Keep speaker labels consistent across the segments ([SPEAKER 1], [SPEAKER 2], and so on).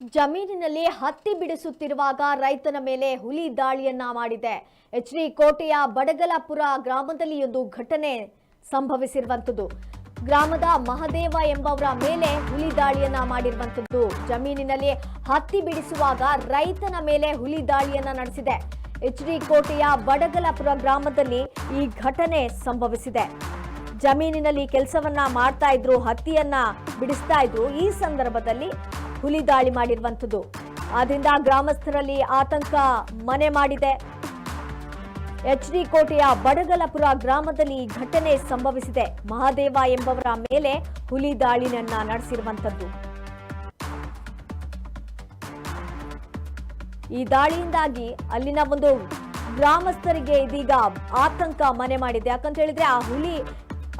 [SPEAKER 1] ಜಮೀನಿನಲ್ಲಿ ಹತ್ತಿ ಬಿಡಿಸುತ್ತಿರುವಾಗ ರೈತನ ಮೇಲೆ ಹುಲಿ ದಾಳಿಯನ್ನ ಮಾಡಿದೆ. ಎಚ್ ಡಿ ಕೋಟೆಯ ಬಡಗಲಪುರ ಗ್ರಾಮದಲ್ಲಿ ಒಂದು ಘಟನೆ ಸಂಭವಿಸಿರುವಂತದ್ದು ಗ್ರಾಮದ ಮಹದೇವ ಎಂಬವರ ಮೇಲೆ ಹುಲಿ ದಾಳಿಯನ್ನ ಮಾಡಿರುವಂತದ್ದು ಜಮೀನಿನಲ್ಲಿ ಹತ್ತಿ ಬಿಡಿಸುವಾಗ ರೈತನ ಮೇಲೆ ಹುಲಿ ದಾಳಿಯನ್ನ ನಡೆಸಿದೆ. ಎಚ್ ಡಿ ಕೋಟೆಯ ಬಡಗಲಪುರ ಗ್ರಾಮದಲ್ಲಿ ಈ ಘಟನೆ ಸಂಭವಿಸಿದೆ. ಜಮೀನಿನಲ್ಲಿ ಕೆಲಸವನ್ನ ಮಾಡ್ತಾ ಇದ್ರು, ಹತ್ತಿಯನ್ನ ಬಿಡಿಸ್ತಾ ಇದ್ರು. ಈ ಸಂದರ್ಭದಲ್ಲಿ ಹುಲಿ ದಾಳಿ ಮಾಡಿರುವಂಥದ್ದು. ಆದ್ರಿಂದ ಗ್ರಾಮಸ್ಥರಲ್ಲಿ ಆತಂಕ ಮನೆ ಮಾಡಿದೆ. ಎಚ್ ಡಿ ಕೋಟೆಯ ಬಡಗಲಪುರ ಗ್ರಾಮದಲ್ಲಿ ಈ ಘಟನೆ ಸಂಭವಿಸಿದೆ. ಮಹಾದೇವ ಎಂಬವರ ಮೇಲೆ ಹುಲಿ ದಾಳಿನನ್ನ ನಡೆಸಿರುವಂಥದ್ದು. ಈ ದಾಳಿಯಿಂದಾಗಿ ಅಲ್ಲಿನ ಒಂದು ಗ್ರಾಮಸ್ಥರಿಗೆ ಇದೀಗ ಆತಂಕ ಮನೆ ಮಾಡಿದೆ. ಯಾಕಂತ ಹೇಳಿದ್ರೆ ಆ ಹುಲಿ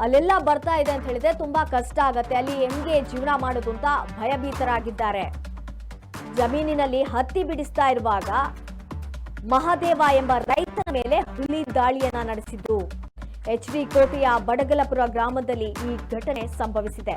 [SPEAKER 1] ಅಲ್ಲೆಲ್ಲ ಬರ್ತಾ ಇದೆ ಅಂತ ಹೇಳಿದ್ರೆ ತುಂಬಾ ಕಷ್ಟ ಆಗತ್ತೆ. ಅಲ್ಲಿ ಹೆಂಗೆ ಜೀವನ ಮಾಡೋದು ಅಂತ ಭಯಭೀತರಾಗಿದ್ದಾರೆ. ಜಮೀನಿನಲ್ಲಿ ಹತ್ತಿ ಬಿಡಿಸ್ತಾ ಇರುವಾಗ ಮಹಾದೇವ ಎಂಬ ರೈತನ ಮೇಲೆ ಹುಲಿ ದಾಳಿಯನ್ನ ನಡೆಸಿದ್ದು. ಎಚ್ ಡಿ ಕೋಟೆಯ ಬಡಗಲಪುರ ಗ್ರಾಮದಲ್ಲಿ ಈ ಘಟನೆ ಸಂಭವಿಸಿದೆ.